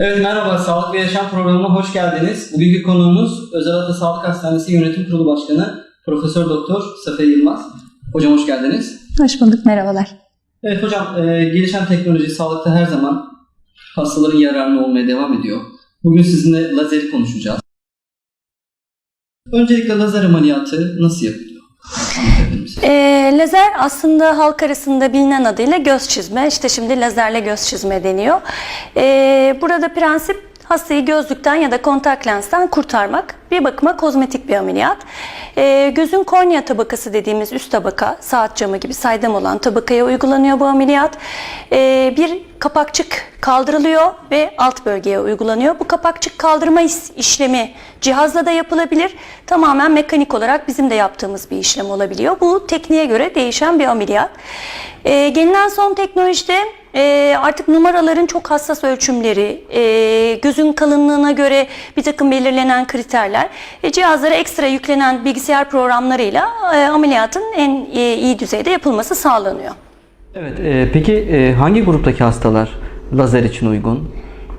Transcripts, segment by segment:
Evet merhaba, Sağlık ve Yaşam programına hoş geldiniz. Bugünkü konuğumuz Özel Ata Sağlık Hastanesi Yönetim Kurulu Başkanı Profesör Doktor Safiye Yılmaz. Hocam hoş geldiniz. Hoş bulduk, merhabalar. Evet hocam, e, gelişen teknoloji sağlıkta her zaman hastaların yararına olmaya devam ediyor. Bugün sizinle lazeri konuşacağız. Öncelikle lazer ameliyatı nasıl yapılıyor? Ee, lazer aslında halk arasında bilinen adıyla göz çizme. İşte şimdi lazerle göz çizme deniyor. Ee, burada prensip hastayı gözlükten ya da kontak lensten kurtarmak. Bir bakıma kozmetik bir ameliyat. Ee, gözün kornea tabakası dediğimiz üst tabaka, saat camı gibi saydam olan tabakaya uygulanıyor bu ameliyat. Ee, bir kapakçık kaldırılıyor ve alt bölgeye uygulanıyor. Bu kapakçık kaldırma işlemi cihazla da yapılabilir. Tamamen mekanik olarak bizim de yaptığımız bir işlem olabiliyor. Bu tekniğe göre değişen bir ameliyat. Ee, gelinen son teknolojide e, artık numaraların çok hassas ölçümleri, e, gözün kalınlığına göre bir takım belirlenen kriterler, e, cihazlara ekstra yüklenen bilgisayar programlarıyla e, ameliyatın en e, iyi düzeyde yapılması sağlanıyor. Evet, e, peki e, hangi gruptaki hastalar lazer için uygun?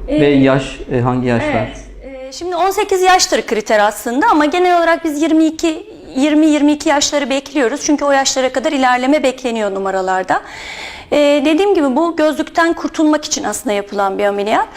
Ve yaş, e, hangi yaşlar? Ee, Şimdi 18 yaştır kriter aslında ama genel olarak biz 22 20-22 yaşları bekliyoruz. Çünkü o yaşlara kadar ilerleme bekleniyor numaralarda. Ee, dediğim gibi bu gözlükten kurtulmak için aslında yapılan bir ameliyat.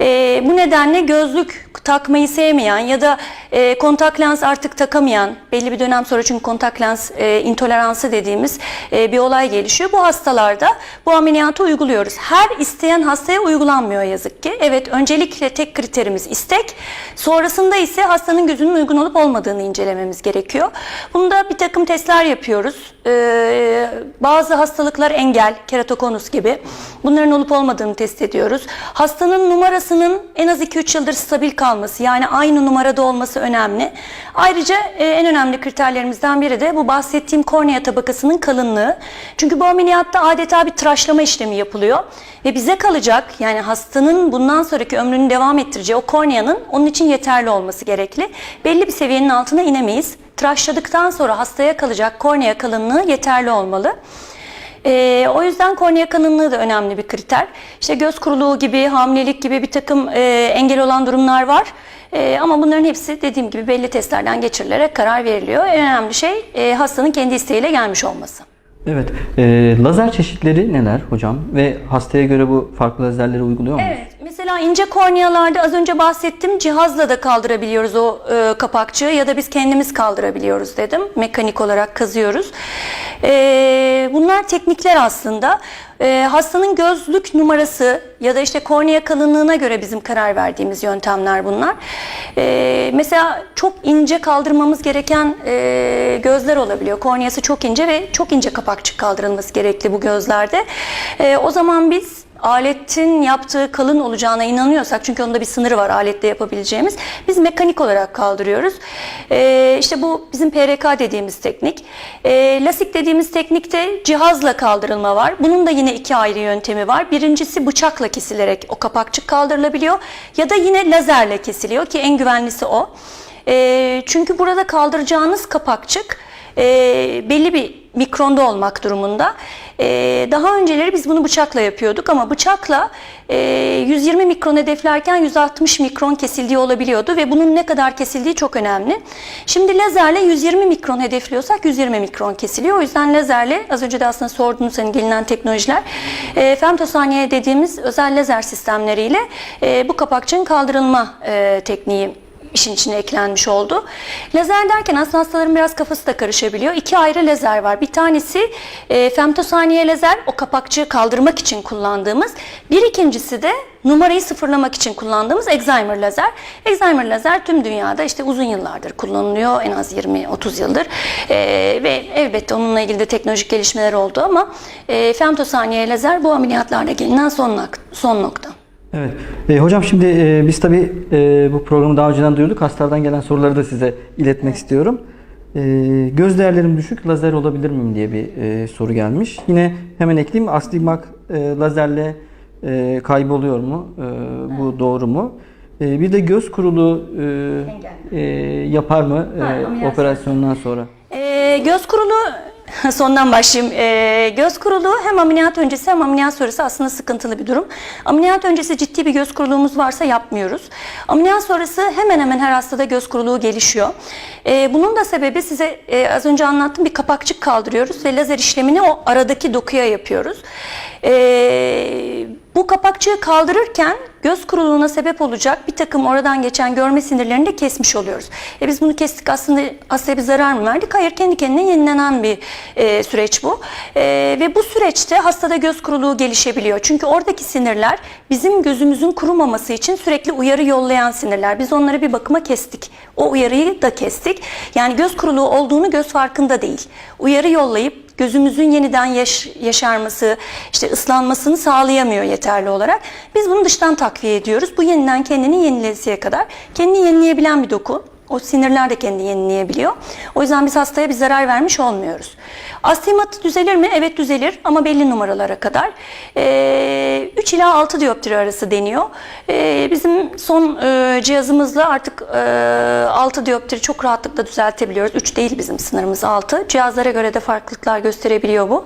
Ee, bu nedenle gözlük takmayı sevmeyen ya da e, kontak lens artık takamayan belli bir dönem sonra çünkü kontak lens e, intoleransı dediğimiz e, bir olay gelişiyor. Bu hastalarda bu ameliyatı uyguluyoruz. Her isteyen hastaya uygulanmıyor yazık ki. Evet öncelikle tek kriterimiz istek. Sonrasında ise hastanın gözünün uygun olup olmadığını incelememiz gerekiyor. Bunda bir takım testler yapıyoruz. Ee, bazı hastalıklar engel, keratokonus gibi. Bunların olup olmadığını test ediyoruz. Hastanın numarasının en az 2-3 yıldır stabil kalması yani aynı numarada olması önemli. Ayrıca e, en önemli kriterlerimizden biri de bu bahsettiğim kornea tabakasının kalınlığı. Çünkü bu ameliyatta adeta bir tıraşlama işlemi yapılıyor. Ve bize kalacak yani hastanın bundan sonraki ömrünü devam ettireceği o korneanın onun için yeterli olması gerekli. Belli bir seviyenin altına inemeyiz. Tıraşladıktan sonra hastaya kalacak kornea kalınlığı yeterli olmalı. Ee, o yüzden kornea kalınlığı da önemli bir kriter. İşte göz kuruluğu gibi, hamilelik gibi bir takım e, engel olan durumlar var. E, ama bunların hepsi dediğim gibi belli testlerden geçirilerek karar veriliyor. En önemli şey e, hastanın kendi isteğiyle gelmiş olması. Evet, e, lazer çeşitleri neler hocam? Ve hastaya göre bu farklı lazerleri uyguluyor muyuz? Evet. Mesela ince kornealarda az önce bahsettim cihazla da kaldırabiliyoruz o e, kapakçığı ya da biz kendimiz kaldırabiliyoruz dedim. Mekanik olarak kazıyoruz. E, bunlar teknikler aslında. E, hastanın gözlük numarası ya da işte kornea kalınlığına göre bizim karar verdiğimiz yöntemler bunlar. E, mesela çok ince kaldırmamız gereken e, gözler olabiliyor. Korneası çok ince ve çok ince kapakçık kaldırılması gerekli bu gözlerde. E, o zaman biz aletin yaptığı kalın olacağına inanıyorsak çünkü onda bir sınırı var alette yapabileceğimiz biz mekanik olarak kaldırıyoruz. Ee, işte bu bizim PRK dediğimiz teknik. Ee, lasik dediğimiz teknikte cihazla kaldırılma var. Bunun da yine iki ayrı yöntemi var. Birincisi bıçakla kesilerek o kapakçık kaldırılabiliyor ya da yine lazerle kesiliyor ki en güvenlisi o. Ee, çünkü burada kaldıracağınız kapakçık e, belli bir mikronda olmak durumunda. E, daha önceleri biz bunu bıçakla yapıyorduk ama bıçakla e, 120 mikron hedeflerken 160 mikron kesildiği olabiliyordu ve bunun ne kadar kesildiği çok önemli. Şimdi lazerle 120 mikron hedefliyorsak 120 mikron kesiliyor. O yüzden lazerle az önce de aslında sordunuz senin gelinen teknolojiler e, femtosaniye dediğimiz özel lazer sistemleriyle e, bu kapakçığın kaldırılma e, tekniği işin içine eklenmiş oldu. Lazer derken aslında hastaların biraz kafası da karışabiliyor. İki ayrı lazer var. Bir tanesi e, femtosaniye lazer, o kapakçığı kaldırmak için kullandığımız. Bir ikincisi de numarayı sıfırlamak için kullandığımız Excimer lazer. Excimer lazer tüm dünyada işte uzun yıllardır kullanılıyor. En az 20-30 yıldır. E, ve elbette onunla ilgili de teknolojik gelişmeler oldu ama e, femtosaniye lazer bu ameliyatlarda gelinen son, son nokta. Evet. E, hocam şimdi e, biz tabii e, bu programı daha önceden duyurduk. Hastalardan gelen soruları da size iletmek istiyorum. E, göz değerlerim düşük, lazer olabilir miyim diye bir e, soru gelmiş. Yine hemen ekleyeyim. Astigmak e, lazerle e, kayboluyor mu? E, bu doğru mu? E, bir de göz kuruluğu e, e, yapar mı e, operasyondan sonra? Ee, göz kurulu Sondan başlayayım. Ee, göz kuruluğu hem ameliyat öncesi hem ameliyat sonrası aslında sıkıntılı bir durum. Ameliyat öncesi ciddi bir göz kuruluğumuz varsa yapmıyoruz. Ameliyat sonrası hemen hemen her hastada göz kuruluğu gelişiyor. Ee, bunun da sebebi size e, az önce anlattığım bir kapakçık kaldırıyoruz ve lazer işlemini o aradaki dokuya yapıyoruz. Ee, bu kapakçığı kaldırırken göz kuruluğuna sebep olacak bir takım oradan geçen görme sinirlerini de kesmiş oluyoruz. E biz bunu kestik aslında hastaya bir zarar mı verdik? Hayır kendi kendine yenilenen bir e, süreç bu. E, ve bu süreçte hastada göz kuruluğu gelişebiliyor. Çünkü oradaki sinirler bizim gözümüzün kurumaması için sürekli uyarı yollayan sinirler. Biz onları bir bakıma kestik. O uyarıyı da kestik. Yani göz kuruluğu olduğunu göz farkında değil. Uyarı yollayıp gözümüzün yeniden yaş- yaşarması, işte ıslanmasını sağlayamıyor yeterli olarak. Biz bunu dıştan takviye ediyoruz. Bu yeniden kendini yenilesiye kadar. Kendini yenileyebilen bir doku. O sinirler de kendini yenileyebiliyor. O yüzden biz hastaya bir zarar vermiş olmuyoruz. Astigmat düzelir mi? Evet düzelir ama belli numaralara kadar. Ee, 3 ila 6 dioptri arası deniyor. Ee, bizim son e, cihazımızla artık e, 6 dioptri çok rahatlıkla düzeltebiliyoruz. 3 değil bizim sınırımız 6. Cihazlara göre de farklılıklar gösterebiliyor bu.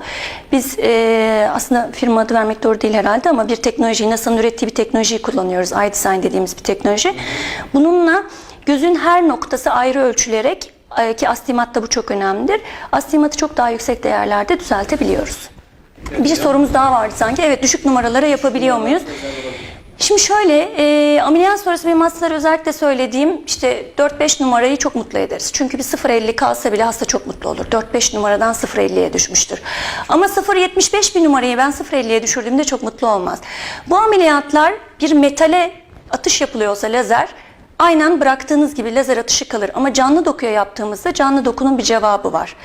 Biz e, aslında firma adı vermek doğru değil herhalde ama bir teknolojiyi, NASA'nın ürettiği bir teknolojiyi kullanıyoruz. iDesign dediğimiz bir teknoloji. Bununla gözün her noktası ayrı ölçülerek e, ki astigmatta bu çok önemlidir. Astigmatı çok daha yüksek değerlerde düzeltebiliyoruz. Bir sorumuz daha vardı sanki. Evet düşük numaralara yapabiliyor muyuz? Şimdi şöyle, e, ameliyat sonrası benim hastalara özellikle söylediğim işte 4-5 numarayı çok mutlu ederiz. Çünkü bir 0.50 kalsa bile hasta çok mutlu olur. 4-5 numaradan 0.50'ye düşmüştür. Ama 0.75 bir numarayı ben 0.50'ye düşürdüğümde çok mutlu olmaz. Bu ameliyatlar bir metale atış yapılıyorsa lazer, Aynen bıraktığınız gibi lazer atışı kalır ama canlı dokuya yaptığımızda canlı dokunun bir cevabı var.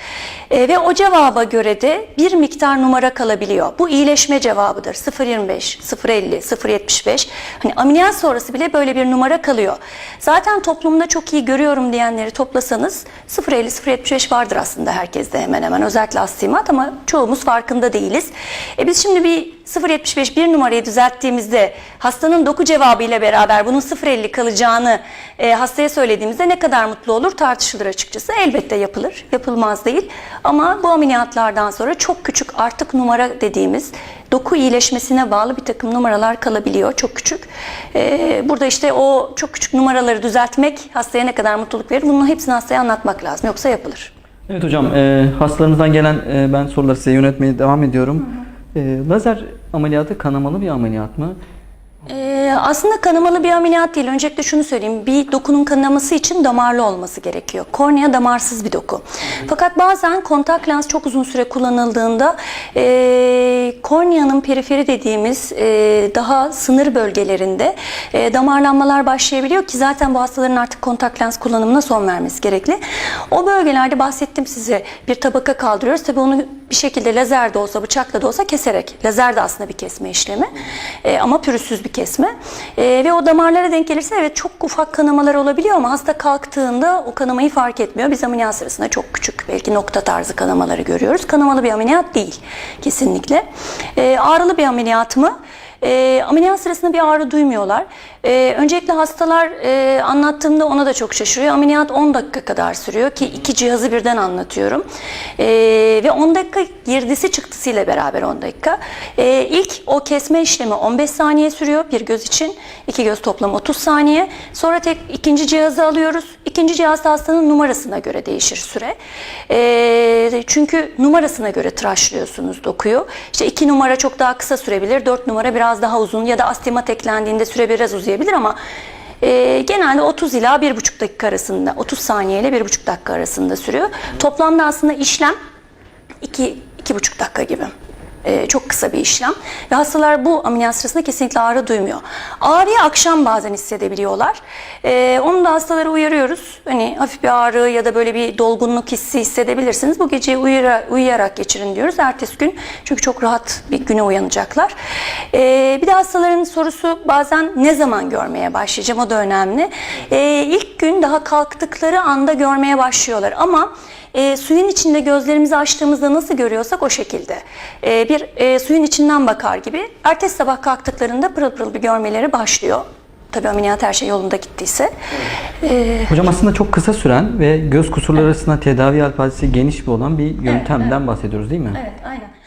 E, ve o cevaba göre de bir miktar numara kalabiliyor. Bu iyileşme cevabıdır. 0.25, 0.50, 0.75. Hani ameliyat sonrası bile böyle bir numara kalıyor. Zaten toplumda çok iyi görüyorum diyenleri toplasanız 0.50, 0.75 vardır aslında herkeste hemen hemen. Özellikle astigmat ama çoğumuz farkında değiliz. E, biz şimdi bir 0.75 bir numarayı düzelttiğimizde hastanın doku cevabı ile beraber bunun 0.50 kalacağını e, hastaya söylediğimizde ne kadar mutlu olur tartışılır açıkçası. Elbette yapılır, yapılmaz değil. Ama bu ameliyatlardan sonra çok küçük artık numara dediğimiz doku iyileşmesine bağlı bir takım numaralar kalabiliyor. Çok küçük. E, burada işte o çok küçük numaraları düzeltmek hastaya ne kadar mutluluk verir bunun hepsini hastaya anlatmak lazım. Yoksa yapılır. Evet hocam, e, hastalarımızdan gelen e, ben soruları size yönetmeye devam ediyorum. E, lazer ameliyatı kanamalı bir ameliyat mı? Ee, aslında kanamalı bir ameliyat değil. Öncelikle şunu söyleyeyim. Bir dokunun kanaması için damarlı olması gerekiyor. Kornea damarsız bir doku. Fakat bazen kontak lens çok uzun süre kullanıldığında e, korneanın periferi dediğimiz e, daha sınır bölgelerinde e, damarlanmalar başlayabiliyor ki zaten bu hastaların artık kontak lens kullanımına son vermesi gerekli. O bölgelerde bahsettim size bir tabaka kaldırıyoruz. Tabii onu bir şekilde lazer de olsa bıçakla da olsa keserek. Lazer de aslında bir kesme işlemi. E, ama pürüzsüz bir kesme. E, ve o damarlara denk gelirse evet çok ufak kanamalar olabiliyor ama hasta kalktığında o kanamayı fark etmiyor. Biz ameliyat sırasında çok küçük belki nokta tarzı kanamaları görüyoruz. Kanamalı bir ameliyat değil kesinlikle. E, ağrılı bir ameliyat mı? E, ameliyat sırasında bir ağrı duymuyorlar. E, öncelikle hastalar e, anlattığımda ona da çok şaşırıyor. Ameliyat 10 dakika kadar sürüyor ki iki cihazı birden anlatıyorum. E, ve 10 dakika girdisi çıktısıyla beraber 10 dakika. E, ilk o kesme işlemi 15 saniye sürüyor bir göz için. iki göz toplam 30 saniye. Sonra tek ikinci cihazı alıyoruz. İkinci cihaz da hastanın numarasına göre değişir süre. E, çünkü numarasına göre tıraşlıyorsunuz dokuyu. İşte 2 numara çok daha kısa sürebilir. 4 numara biraz daha uzun ya da astigmat eklendiğinde süre biraz uzayabilir ama e, genelde 30 ila 1,5 dakika arasında, 30 saniye ile 1,5 dakika arasında sürüyor. Toplamda aslında işlem 2 2,5 dakika gibi. Ee, çok kısa bir işlem. Ve hastalar bu ameliyat sırasında kesinlikle ağrı duymuyor. Ağrıyı akşam bazen hissedebiliyorlar. Ee, onu da hastalara uyarıyoruz. Hani hafif bir ağrı ya da böyle bir dolgunluk hissi hissedebilirsiniz. Bu geceyi uyura, uyuyarak geçirin diyoruz. Ertesi gün çünkü çok rahat bir güne uyanacaklar. Ee, bir de hastaların sorusu bazen ne zaman görmeye başlayacağım o da önemli. Ee, ilk gün daha kalktıkları anda görmeye başlıyorlar ama e, suyun içinde gözlerimizi açtığımızda nasıl görüyorsak o şekilde. E, bir e, suyun içinden bakar gibi. Ertesi sabah kalktıklarında pırıl pırıl bir görmeleri başlıyor. Tabii ameliyat her şey yolunda gittiyse. Ee, Hocam aslında çok kısa süren ve göz kusurları arasında tedavi yelpazesi geniş bir olan bir yöntemden bahsediyoruz değil mi? Evet, aynen.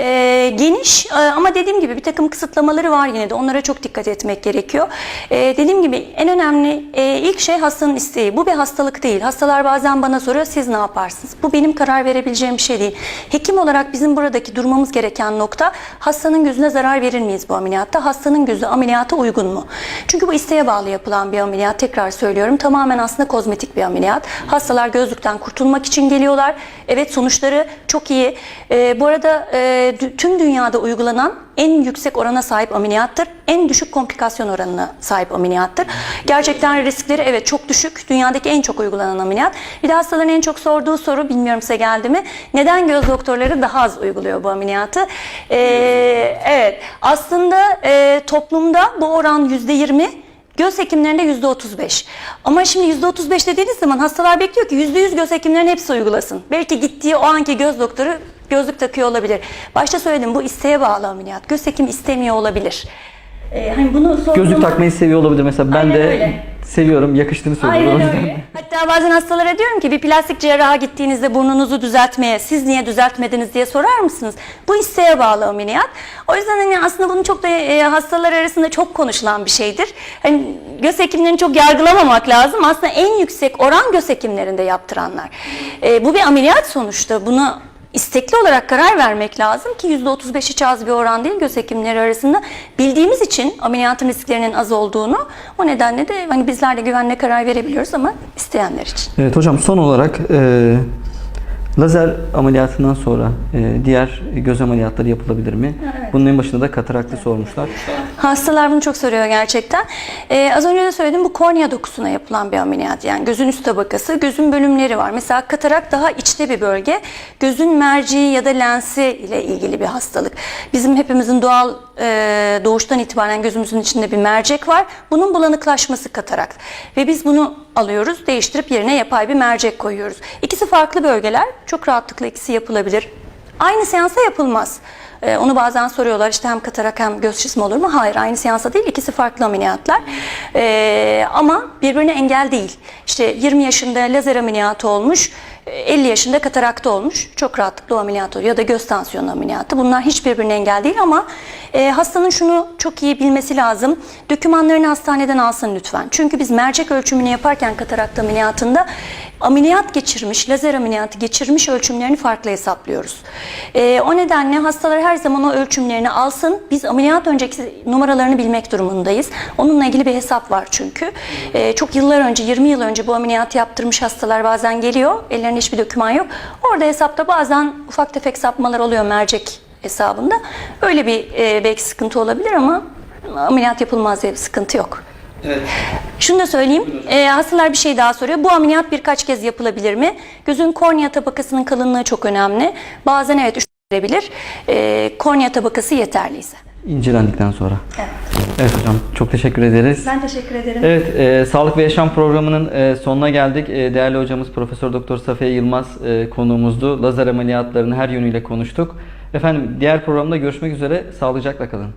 Ee, geniş e, ama dediğim gibi bir takım kısıtlamaları var yine de onlara çok dikkat etmek gerekiyor. Ee, dediğim gibi en önemli e, ilk şey hastanın isteği. Bu bir hastalık değil. Hastalar bazen bana soruyor siz ne yaparsınız? Bu benim karar verebileceğim bir şey değil. Hekim olarak bizim buradaki durmamız gereken nokta hastanın gözüne zarar verir miyiz bu ameliyatta? Hastanın gözü ameliyata uygun mu? Çünkü bu isteğe bağlı yapılan bir ameliyat. Tekrar söylüyorum tamamen aslında kozmetik bir ameliyat. Hastalar gözlükten kurtulmak için geliyorlar. Evet sonuçları çok iyi. Ee, bu arada e, tüm dünyada uygulanan en yüksek orana sahip ameliyattır. En düşük komplikasyon oranına sahip ameliyattır. Gerçekten riskleri evet çok düşük. Dünyadaki en çok uygulanan ameliyat. Bir de hastaların en çok sorduğu soru bilmiyorum size geldi mi? Neden göz doktorları daha az uyguluyor bu ameliyatı? Ee, evet aslında e, toplumda bu oran yüzde yirmi. Göz hekimlerinde yüzde 35. Ama şimdi yüzde 35 dediğiniz zaman hastalar bekliyor ki yüzde yüz göz hekimlerinin hepsi uygulasın. Belki gittiği o anki göz doktoru gözlük takıyor olabilir. Başta söyledim bu isteğe bağlı ameliyat. Göz hekim istemiyor olabilir. Ee, hani bunu sorduğum- Gözlük takmayı seviyor olabilir mesela. Ben Aynen de öyle. Seviyorum. Yakıştığını söylüyorum. Aynen öyle. Hatta bazen hastalara diyorum ki bir plastik cerraha gittiğinizde burnunuzu düzeltmeye siz niye düzeltmediniz diye sorar mısınız? Bu isteğe bağlı ameliyat. O yüzden hani aslında bunu çok da e, hastalar arasında çok konuşulan bir şeydir. Hani göz hekimlerini çok yargılamamak lazım. Aslında en yüksek oran göz hekimlerinde yaptıranlar. E, bu bir ameliyat sonuçta. Buna istekli olarak karar vermek lazım ki %35 hiç az bir oran değil göz hekimleri arasında. Bildiğimiz için ameliyatın risklerinin az olduğunu o nedenle de hani bizler de güvenle karar verebiliyoruz ama isteyenler için. Evet hocam son olarak e, lazer ameliyatından sonra e, diğer göz ameliyatları yapılabilir mi? Bunun en başında da kataraktı sormuşlar. Hastalar bunu çok soruyor gerçekten. Ee, az önce de söyledim bu kornea dokusuna yapılan bir ameliyat. Yani gözün üst tabakası, gözün bölümleri var. Mesela katarak daha içte bir bölge. Gözün merceği ya da lensi ile ilgili bir hastalık. Bizim hepimizin doğal e, doğuştan itibaren gözümüzün içinde bir mercek var. Bunun bulanıklaşması katarakt. Ve biz bunu alıyoruz, değiştirip yerine yapay bir mercek koyuyoruz. İkisi farklı bölgeler. Çok rahatlıkla ikisi yapılabilir. Aynı seansa yapılmaz. Ee, onu bazen soruyorlar işte hem katarak hem göz çizme olur mu? Hayır aynı seansa değil ikisi farklı ameliyatlar. Ee, ama birbirine engel değil. İşte 20 yaşında lazer ameliyatı olmuş, 50 yaşında katarakta olmuş. Çok rahatlıkla o ameliyat ya da göz tansiyonu ameliyatı. Bunlar hiç birbirine engel değil ama e, hastanın şunu çok iyi bilmesi lazım. Dokümanlarını hastaneden alsın lütfen. Çünkü biz mercek ölçümünü yaparken katarakt ameliyatında ameliyat geçirmiş, lazer ameliyatı geçirmiş ölçümlerini farklı hesaplıyoruz. Ee, o nedenle hastalar her zaman o ölçümlerini alsın. Biz ameliyat önceki numaralarını bilmek durumundayız. Onunla ilgili bir hesap var çünkü. Ee, çok yıllar önce, 20 yıl önce bu ameliyatı yaptırmış hastalar bazen geliyor. Ellerinde hiçbir doküman yok. Orada hesapta bazen ufak tefek sapmalar oluyor mercek hesabında. Öyle bir e, belki sıkıntı olabilir ama ameliyat yapılmaz diye bir sıkıntı yok. Evet. Şunu da söyleyeyim. Ee, hastalar bir şey daha soruyor. Bu ameliyat birkaç kez yapılabilir mi? Gözün kornea tabakasının kalınlığı çok önemli. Bazen evet üşütülebilir. Ee, kornea tabakası yeterliyse. İncelendikten sonra. Evet hocam çok teşekkür ederiz. Ben teşekkür ederim. Evet, e, Sağlık ve Yaşam programının e, sonuna geldik. E, değerli hocamız Profesör Doktor Safiye Yılmaz e, konuğumuzdu. Lazer ameliyatlarını her yönüyle konuştuk. Efendim diğer programda görüşmek üzere. Sağlıcakla kalın.